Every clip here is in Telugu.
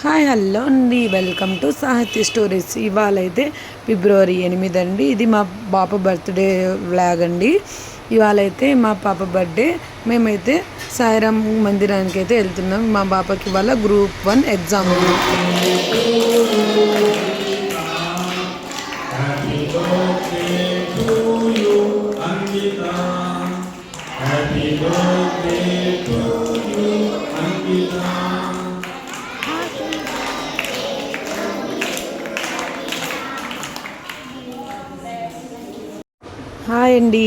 హాయ్ హలో అండి. Welcome to Sahithya stories. ఇవాళ అయితే ఫిబ్రవరి ఎనిమిది అండి ఇది మా పాప బర్త్డే వ్లాగ్ అండి. ఇవాళ అయితే మా పాప బర్త్డే. మేమైతే సాయిరామ్ మందిరానికి అయితే వెళ్తున్నాం. మా పాపకి ఇవాళ గ్రూప్ వన్ ఎగ్జామ్ ఉంది. హాయ్ అండి.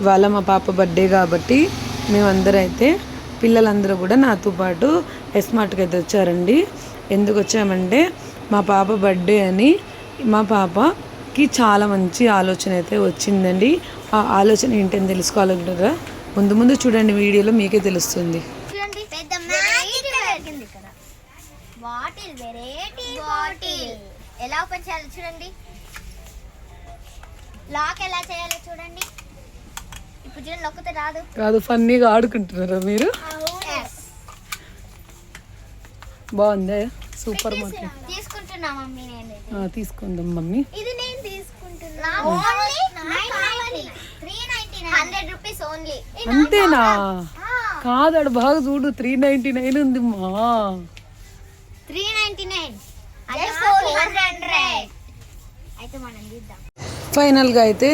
ఇవాళ మా పాప బర్త్డే కాబట్టి మేమందరూ అయితే పిల్లలందరూ కూడా నాతో పాటు ఎస్మార్ట్కి అయితే వచ్చారండి. ఎందుకు వచ్చామంటే మా పాప బర్త్డే అని మా పాపకి చాలా మంచి ఆలోచన అయితే వచ్చిందండి. ఆ ఆలోచన ఏంటని తెలుసుకోవాలంటారా? ముందు ముందు చూడండి వీడియోలో మీకే తెలుస్తుంది. ఎలా ఓపెన్ చేయాలి చూడండి. లాక్ ఎలా చేయాలో చూడండి. ఇప్పుడు చూడండి నొక్కితే రాదు. కాదు ఫన్నీగా ఆడుకుంటున్నారా మీరు. బాగుందా? సూపర్ మార్కెట్ తీసుకుంటున్నా మమ్మీ నేను తీసుకుందాం మమ్మీ. ఇది నేను తీసుకుంటున్నా. Only three ninety hundred rupees only అంతేనా? కాదు బాగా చూడు. త్రీ నైన్టీ నైన్ ఉంది మా. త్రీ నైన్టీ నైన్ హండ్రెడ్ అయితే మనం తీద్దాం. ఫైనల్గా అయితే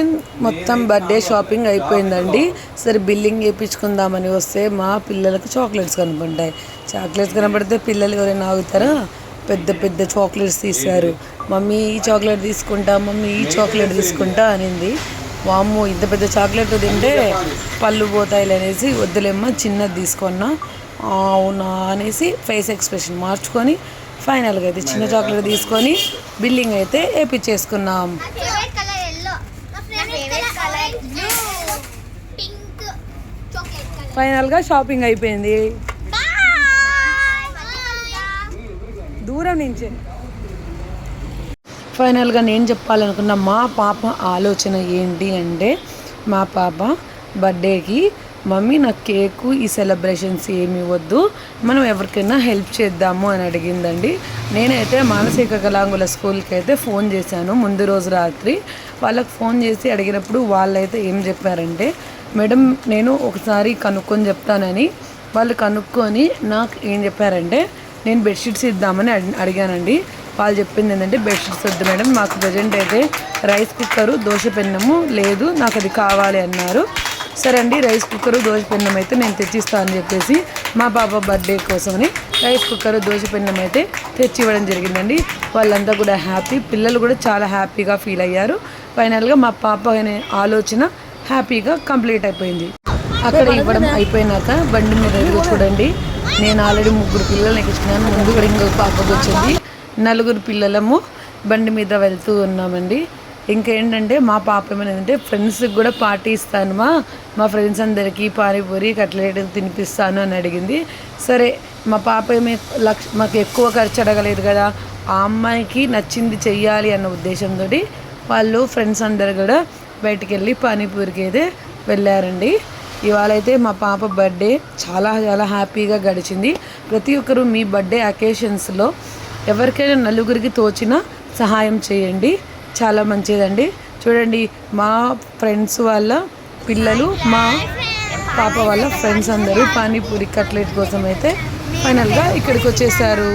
మొత్తం బర్త్డే షాపింగ్ అయిపోయిందండి. సరే బిల్లింగ్ వేయించుకుందామని వస్తే మా పిల్లలకు చాక్లెట్స్ కనపడ్డాయి. చాక్లెట్స్ కనపడితే పిల్లలు ఎవరైనా ఆగుతారా? పెద్ద పెద్ద చాక్లెట్స్ తీశారు. మమ్మీ ఈ చాక్లెట్ తీసుకుంటా మమ్మీ ఈ చాక్లెట్ తీసుకుంటా అనింది. వామ్మో ఇంత పెద్ద చాక్లెట్ తింటే పళ్ళు పోతాయి అనేసి వద్దులేమ్మా చిన్నది తీసుకున్నా. అవునా అనేసి ఫేస్ ఎక్స్ప్రెషన్ మార్చుకొని ఫైనల్గా అయితే చిన్న చాక్లెట్ తీసుకొని బిల్లింగ్ అయితే వేపించేసుకున్నాం. ఫైనల్గా షాపింగ్ అయిపోయింది. దూరం నుంచి. ఫైనల్గా నేను చెప్పాలనుకున్న మా పాప ఆలోచన ఏంటి అంటే మా పాప బర్త్డేకి మమ్మీ నాకు కేకు ఈ సెలబ్రేషన్స్ ఏమి ఇవ్వద్దు మనం ఎవరికైనా హెల్ప్ చేద్దాము అని అడిగిందండి. నేనైతే మానసిక కళాంగుల స్కూల్కి అయితే ఫోన్ చేశాను. ముందు రోజు రాత్రి వాళ్ళకి ఫోన్ చేసి అడిగినప్పుడు వాళ్ళైతే ఏం చెప్పారంటే మేడం నేను ఒకసారి కనుక్కొని చెప్తానని. వాళ్ళు కనుక్కొని నాకు ఏం చెప్పారంటే నేను బెడ్షీట్స్ ఇద్దామని అడి- అడిగానండి. వాళ్ళు చెప్పింది ఏంటంటే బెడ్షీట్స్ వద్దు మేడం మాకు ప్రజెంట్ అయితే రైస్ కుక్కరు దోశ పెన్నము లేదు నాకు అది కావాలి అన్నారు. సరే అండి రైస్ కుక్కరు దోశ పెన్నం అయితే నేను తెచ్చిస్తాను అని చెప్పేసి మా పాప బర్త్డే కోసమని రైస్ కుక్కరు దోశ పెన్నం అయితే తెచ్చి ఇవ్వడం జరిగిందండి. వాళ్ళంతా కూడా హ్యాపీ పిల్లలు కూడా చాలా హ్యాపీగా ఫీల్ అయ్యారు. ఫైనల్గా మా పాప అనే ఆలోచన హ్యాపీగా కంప్లీట్ అయిపోయింది. అక్కడ ఇవ్వడం అయిపోయినాక బండి మీద ఎదుగు చూడండి. నేను ఆల్రెడీ ముగ్గురు పిల్లల్ని ఎక్కించినాను ముందు కూడా ఇంకొక పాపకు వచ్చింది. నలుగురు పిల్లలము బండి మీద వెళ్తూ ఉన్నామండి. ఇంకేంటంటే మా పాప ఏమైందంటే ఫ్రెండ్స్కి కూడా పార్టీ ఇస్తాను మా. మా ఫ్రెండ్స్ అందరికీ పానీపూరి కట్లెట్ తినిపిస్తాను అని అడిగింది. సరే మా పాప ఏమి లక్ష మాకు ఎక్కువ ఖర్చు అడగలేదు కదా. ఆ అమ్మాయికి నచ్చింది చెయ్యాలి అన్న ఉద్దేశంతో వాళ్ళు ఫ్రెండ్స్ అందరు కూడా బయటికి వెళ్ళి పానీపూరికి అయితే వెళ్ళారండి. ఇవాళ అయితే మా పాప బర్త్డే. చాలా చాలా హ్యాపీగా గడిచింది. ప్రతి ఒక్కరూ మీ బర్త్డే అకేషన్స్లో ఎవరికైనా నలుగురికి తోచిన సహాయం చేయండి. చాలా మంచిదండి. చూడండి మా ఫ్రెండ్స్ వాళ్ళ పిల్లలు మా పాప వాళ్ళ ఫ్రెండ్స్ అందరూ పానీపూరి కట్లెట్ కోసం అయితే ఫైనల్గా ఇక్కడికి వచ్చేసారు